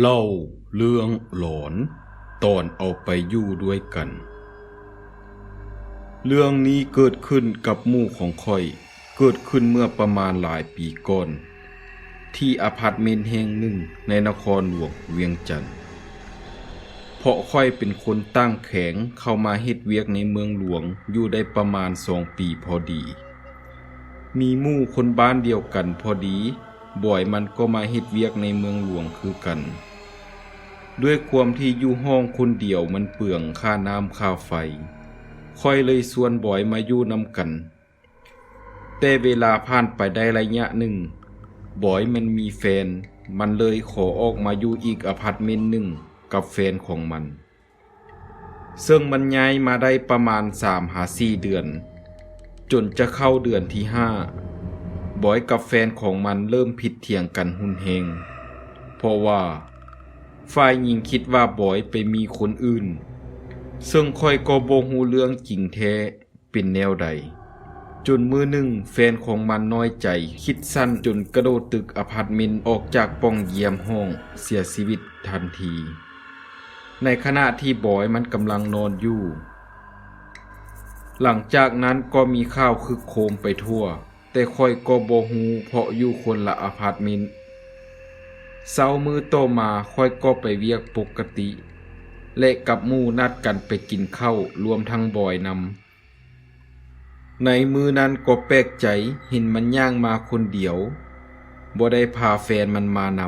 เล่าเรื่องหลอนตอนเอาไปอยู่ด้วยกัน เรื่องนี้เกิดขึ้นกับหมู่ของค่อย เกิดขึ้นเมื่อประมาณหลายปีก่อน ที่อพาร์ตเมนต์แห่งหนึ่งในนครหลวงเวียงจันทร์เพราะค่อยเป็นคนตั้งแข็งเข้ามาเฮ็ดเวียกในเมืองหลวงอยู่ได้ประมาณสองปีพอดี มีหมู่คนบ้านเดียวกันพอดี บ่อยมันก็มาเฮ็ดเวียกในเมืองหลวงคือกัน ด้วยความที่อยู่ห้องคนเดียวมันเปลืองค่าน้ำค่าไฟ ค่อยเลยชวนบ่อยมาอยู่นำกัน แต่เวลาผ่านไปได้ระยะหนึ่ง บ่อยมันมีแฟน มันเลยขอออกมาอยู่อีกอพาร์ตเมนต์หนึ่งกับแฟนของมัน ซึ่งมันย้ายมาได้ประมาณ3หา4เดือน จนจะเข้าเดือนที่ห้า บอยกับแฟนของมันเริ่มผิดเถียงกันหุนเฮง เพราะว่า ฝ่ายหญิงคิดว่าบอยไปมีคนอื่น ซึ่งค่อยก็บ่ฮู้เรื่องจริงแท้เป็นแนวใด จนมือหนึ่งแฟนของมันน้อยใจคิดสั้นจนกระโดดตึกอพาร์ตเมนต์ออกจากป้องเยี่ยมห้องเสียชีวิตทันที ในขณะที่บอยมันกำลังนอนอยู่ หลังจากนั้นก็มีข่าวคึกโคมไปทั่ว แต่ค่อยก็บ่ฮู้เพราะอยู่คนละอพาร์ตเมนต์เช้ามือโตอมาค่อยก็ไปเวียกปกติ และกับมู่นัดกันไปกินข้าวรวมทั้งบอยนำในมือนั้นก็แปลกใจเห็นมันย่างมาคนเดียวบ่ได้พาแฟนมันมาน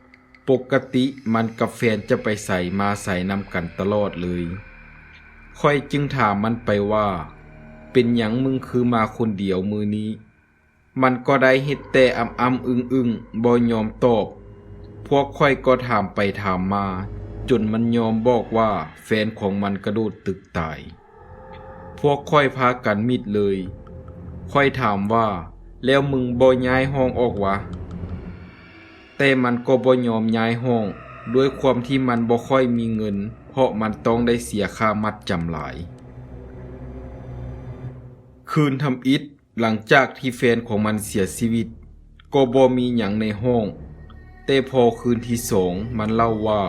ำปกติมันกับแฟนจะไปใส่มาใส่นำกันตลอดเลยค่อยจึงถามมันไปว่า เป็นหยังมึงคือมาคนเดียวมือนี้ มันก็ได้เฮ็ดแต่อำอำอึงอึงบ่ยอมตอบ พวกค่อยก็ถามไปถามมา จนมันยอมบอกว่าแฟนของมันกระโดดตึกตาย พวกค่อยพากันมิดเลย ค่อยถามว่า แล้วมึงบ่ย้ายห้องออกวะ แต่มันก็บ่ยอมย้ายห้อง ด้วยความที่มันบ่ค่อยมีเงิน เพราะมันต้องได้เสียค่ามัดจำหลาย คืนทำอิฐ หลังจากที่แฟนของมันเสียชีวิต ก็บ่มีหยังในห้อง แต่พอคืนที่สองมันเล่าว่า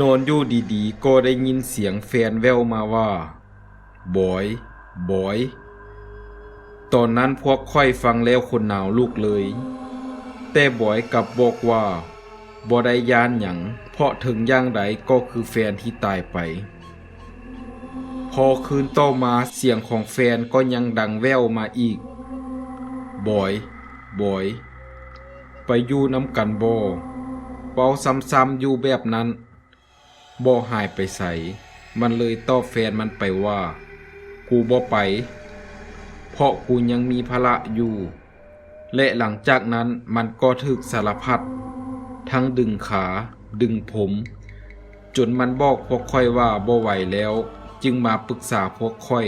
นอนอยู่ดีๆ ก็ได้ยินเสียงแฟนแววมาว่าบอย บอย ตอนนั้นพวกค่อยฟังแล้วคนหนาวลูกเลย แต่บอยกลับบอกว่าบ่ได้ยานหยังเพราะถึงย่างใดก็คือแฟนที่ตายไป พอคืนต่อมาเสียงของแฟนก็ยังดังแว่วมาอีก บอย บอย ไปอยู่น้ำกันบ่เป่าซ้ำๆอยู่แบบนั้นบ่หายไปใส มันเลยตอบแฟนมันไปว่า กูบ่ไป เพราะกูยังมีภาระอยู่ และหลังจากนั้นมันก็ถึกสารพัด ทั้งดึงขา ดึงผม จนมันบอกพวกค่อยว่าบ่ไหวแล้ว จึงมาปรึกษาพวกค่อย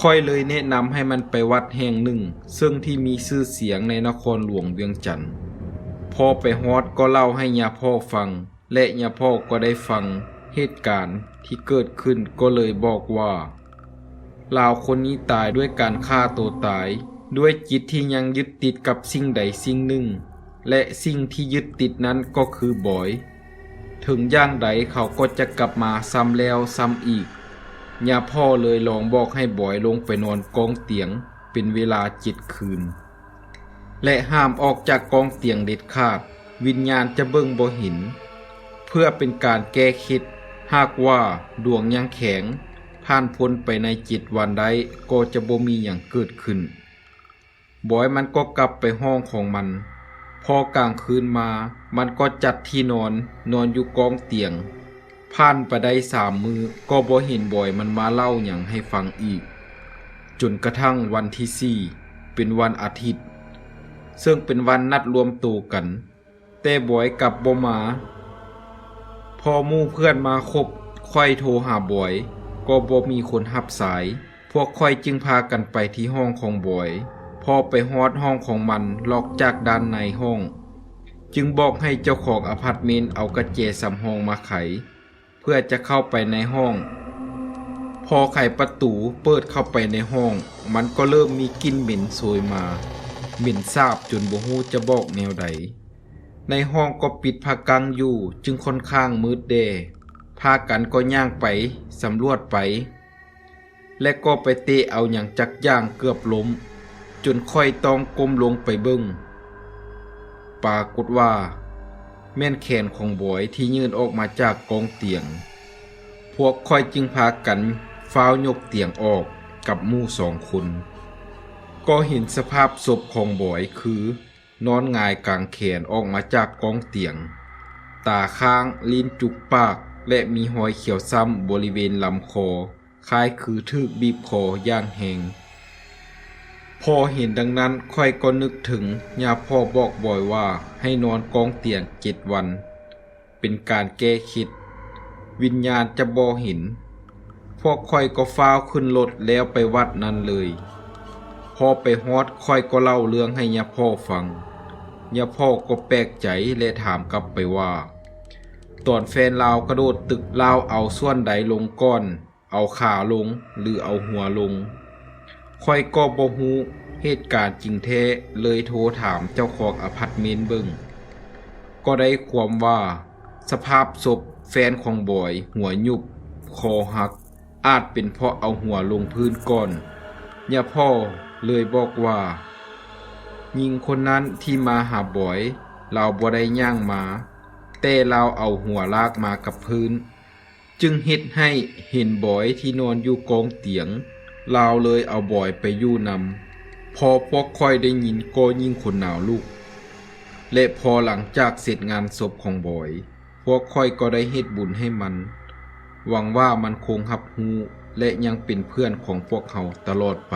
ค่อยเลยแนะนำให้มันไปวัดแห่งหนึ่ง ซึ่งที่มีชื่อเสียงในนครหลวงเวียงจันทร์พอไปฮอดก็เล่าให้ยาพ่อฟัง และยาพ่อก็ได้ฟังเหตุการณ์ที่เกิดขึ้นก็เลยบอกว่าลาวคนนี้ตายด้วยการฆ่าตัวตาย ด้วยจิตที่ยังยึดติดกับสิ่งใดสิ่งหนึ่ง และสิ่งที่ยึดติดนั้นก็คือบอย ถึงย่างใดเขาก็จะกลับมาซ้ำแล้วซ้ำอีกยาพ่อเลยลองบอกให้บอยลงไปนอนกองเตียงเป็นเวลาเจ็ดคืน และห้ามออกจากกองเตียงเด็ดขาด วิญญาณจะเบิ่งบ่หิน เพื่อเป็นการแก้คิด หากว่าดวงยังแข็ง ผ่านพ้นไปในจิตวันใดก็จะบ่มีอย่างเกิดขึ้น บอยมันก็กลับไปห้องของมัน พอกลางคืนมามันก็จัดที่นอนนอนอยู่กองเตียง ผ่านไปได้สามมือก็บ่เห็นบอยมันมาเล่าอย่างให้ฟังอีก จนกระทั่งวันที่สี่เป็นวันอาทิตย์ ซึ่งเป็นวันนัดรวมตัวกัน แต่บอยกลับบ่มา พอมู่เพื่อนมาครบค่อยโทรหาบอย ก็บ่มีคนรับสาย พวกค่อยจึงพากันไปที่ห้องของบอย พอไปฮอดห้องของมันล็อกจากด้านในห้อง จึงบอกให้เจ้าของอพาร์ตเมนต์เอากระเจสำห้องมาไข เพื่อจะเข้าไปในห้อง พอไขประตูเปิดเข้าไปในห้อง มันก็เริ่มมีกลิ่นเหม็นโชยมา เหม็นสาบจนบ่ฮู้จะบอกแนวใดในห้องก็ปิดผากังอยู่จึงค่อนข้างมืดเดพากันก็ย่างไปสำรวจไป และก็ไปเตะเอาอย่างจักย่างเกือบล้ม จนค่อยต้องก้มลงไปเบิงปรากฏว่า แม่นแขนของบอยที่ยื่นออกมาจากกองเตียง พวกค่อยจึงพากันฟ้าวยกเตียงออกกับมู่สองคน ก็เห็นสภาพศพของบอยคือ นอนงายกลางแขนออกมาจากกองเตียง ตาค้างลิ้นจุกปากและมีหอยเขียวซ้ำบริเวณลำคอ คล้ายคือทึกบีบคอย่างแหง พอเห็นดังนั้นค่อยก็นึกถึงยาพ่อบอกบ่อยว่าให้นอนกองเตียงเจ็ดวัน เป็นการแก้คิด วิญญาณจะบอเห็น พวกค่อยก็ฟ้าวขึ้นรถแล้วไปวัดนั้นเลย พอไปฮอดค่อยก็เล่าเรื่องให้ยาพ่อฟังยาพ่อก็แปลกใจและถามกลับไปว่า ตอนแฟนลาวกระโดดตึกลาวเอาส่วนใดลงก้อน เอาขาลงหรือเอาหัวลง ค่อยก็บ่ฮู้เหตุการณ์จริงแท้เลยโทรถามเจ้าของอพาร์ตเมนต์เบิงก็ได้ความว่า สภาพศพแฟนของบอย หัวยุบ คอหัก อาจเป็นเพราะเอาหัวลงพื้นก่อนย่าพ่อเลยบอกว่า ยิงคนนั้นที่มาหาบอย เราบ่ได้ย่างมา แต่เราเอาหัวลากมากับพื้น จึงเฮ็ดให้เห็นบอยที่นอนอยู่กองเตียง ลาวเลยเอาบอยไปยู่นำพอพวกค่อยได้ยินก็ยิ่งขนหนาวลูก และพอหลังจากเสร็จงานศพของบอย พวกค่อยก็ได้เฮ็ดบุญให้มัน หวังว่ามันคงหับหูและยังเป็นเพื่อนของพวกเขาตลอดไป